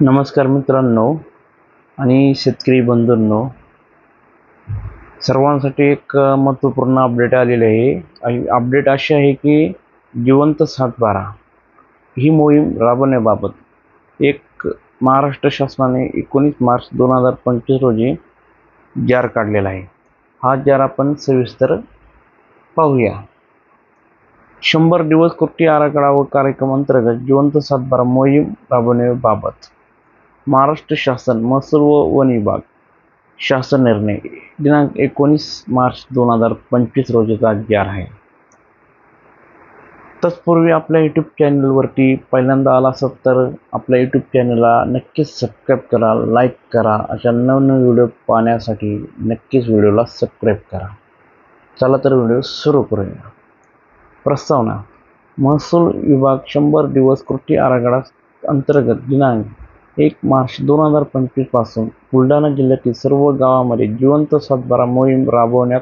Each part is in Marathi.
नमस्कार मित्रांनो आणि शेतकरी बंधूंनो सर्वांसाठी एक महत्त्वपूर्ण अपडेट आलेली आहे. आणि अपडेट अशी आहे की जिवंत सातबारा ही मोहीम राबवण्याबाबत एक महाराष्ट्र शासनाने एकोणीस मार्च दोन हजार पंचवीस रोजी जार काढलेला आहे. हा जार आपण सविस्तर पाहूया. शंभर दिवस कृती आराखडा व कार्यक्रम अंतर्गत जिवंत सातबारा मोहीम राबवण्याबाबत महाराष्ट्र शासन महसूल व वन विभाग. शासन निर्णय. दिनांक एकोणीस मार्च दोन हजार पंचवीस रोजीचा जार आहे. तत्पूर्वी आपल्या यूट्यूब चॅनलवरती पहिल्यांदा आला असत तर आपल्या यूट्यूब चॅनलला नक्कीच सबस्क्राईब करा लाईक करा. अशा नवनवीन व्हिडिओ पाहण्यासाठी नक्कीच व्हिडिओला सबस्क्राईब करा. चला तर व्हिडिओ सुरू करूया. प्रस्तावना. महसूल विभाग शंभर दिवस कृती आराखडा अंतर्गत दिनांक एक मार्च दोन हजार पंचवीसपासून बुलढाणा जिल्ह्यातील सर्व गावामध्ये जिवंत सातबारा मोहीम राबवण्यात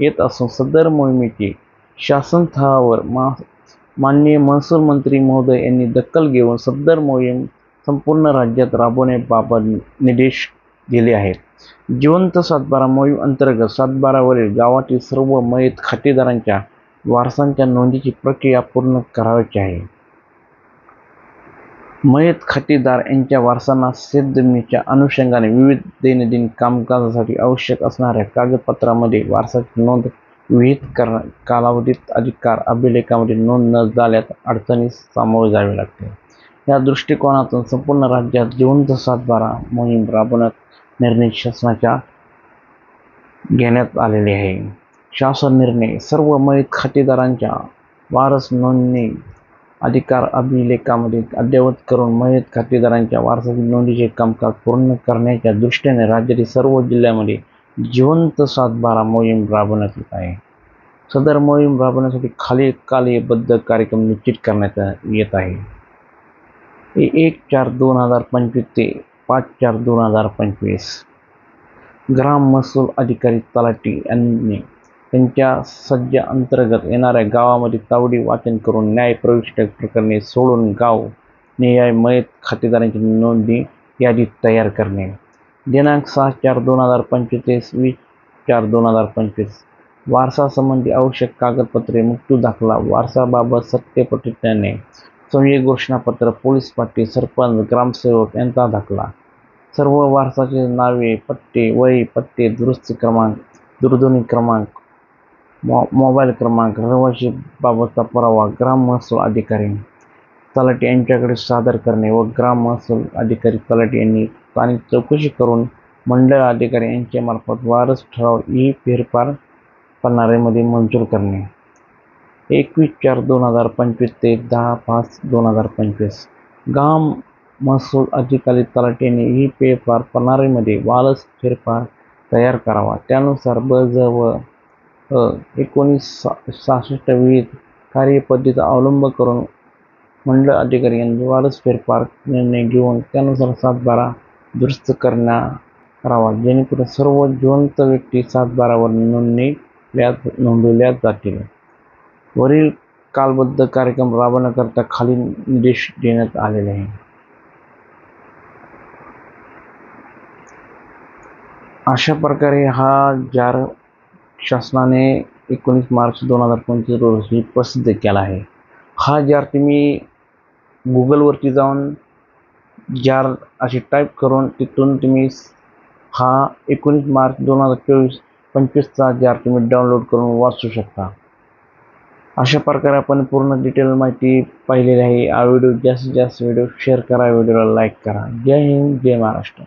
येत असून सदर मोहिमेची शासन स्तरावर मा माननीय महसूल मंत्री महोदय यांनी दखल घेऊन सदर मोहीम संपूर्ण राज्यात राबवण्याबाबत निर्देश दिले आहेत. जिवंत सातबारा मोहीम अंतर्गत सातबारावरील गावातील सर्व मयत खातेदारांच्या वारसांच्या नोंदीची प्रक्रिया पूर्ण करावयाची आहे. मयत खटीदार यांच्या वारसांना शेतजमिनीच्या अनुषंगाने विविध दैनंदिन कामकाजासाठी आवश्यक असणाऱ्या कागदपत्रामध्ये वारसाची नोंद विहित कर कालावधीत अधिकार अभिलेखामध्ये नोंद न झाल्यास अडचणीस सामोरे जावे लागते. या दृष्टिकोनातून संपूर्ण राज्यात जिवंत सातबारा मोहीम राबवण्यात निर्णय शासनाच्या घेण्यात आलेले आहे. शासन निर्णय सर्व मयत खातेदारांच्या वारस नोंदणी अधिकार अभिलेखामध्ये अद्ययावत करून मयत खातेदारांच्या वारसाची नोंदीचे कामकाज पूर्ण करण्याच्या दृष्टीने राज्यातील सर्व जिल्ह्यामध्ये जिवंत सातबारा मोहीम राबवण्यात येत आहे. सदर मोहीम राबवण्यासाठी खाली कालबद्ध कार्यक्रम निश्चित करण्यात येत आहे. एक चार दोन हजार पंचवीस ते पाच चार दोन हजार पंचवीस. ग्राम महसूल अधिकारी तलाठी यांनी त्यांच्या सज्ज अंतर्गत येणाऱ्या गावामध्ये तावडी वाचन करून न्याय प्रविष्ट प्रकरणे सोडून गाव न्यायमयत खातेदारांची नोंदणी यादी तयार करणे. दिनांक सहा चार दोन हजार पंचवीस वीस चार दोन हजार पंचवीस. वारसासंबंधी आवश्यक कागदपत्रे मृत्यू दाखला वारसाबाबत सत्यप्रतिज्ञाने संयोग घोषणापत्र पोलीस पाटील सरपंच ग्रामसेवक यांचा दाखला. सर्व वारसाचे नावे पत्ते वय पत्ते दुरुस्ती क्रमांक दूरध्वनी क्रमांक मो मोबाईल क्रमांक रहिवाशी बाबतचा पुरावा ग्राम महसूल अधिकारी. तलाठी यांच्याकडे सादर करणे व ग्राम महसूल अधिकारी तलाठी यांनी स्थानिक चौकशी करून मंडळ अधिकारी यांच्यामार्फत वारस ठराव ई फेरफार करणाऱ्यामध्ये मंजूर करणे. एकवीस चार दोन हजार पंचवीस ते दहा पाच दोन हजार पंचवीस. ग्राम महसूल अधिकारी तलाठी यांनी ही फेरफार प्रणालीमध्ये वारस फेरफार तयार करावा. त्यानुसार ब ज व एकोणीस सा सहासष्ट विविध कार्यपद्धतीचा अवलंब करून मंडळ अधिकारी यांनी वारस फेरफार निर्णय घेऊन त्यानुसार सातबारा दुरुस्त करण्या करावा जेणेकरून सर्व जिवंत व्यक्ती सातबारावर नोंदणील्या नोंदवल्या जातील. वरील कालबद्ध कार्यक्रम राबवण्याकरता खाली निर्देश देण्यात आलेले आहे अशा प्रकारे हा जार शासनाने एकोणीस मार्च दोन हजार पंचवीस रोजी प्रसिद्ध केला आहे. हा जार तुम्ही गुगलवरती जाऊन जार अशी टाईप करून तिथून तुम्ही हा एकोणीस मार्च दोन हजार चोवीस पंचवीसचा जार तुम्ही डाउनलोड करून वाचू शकता. अशा प्रकारे आपण पूर्ण डिटेल माहिती पाहिलेली आहे. हा व्हिडिओ जास्तीत जास्त व्हिडिओ शेअर करा. व्हिडिओला लाईक करा. जय हिंद जय महाराष्ट्र.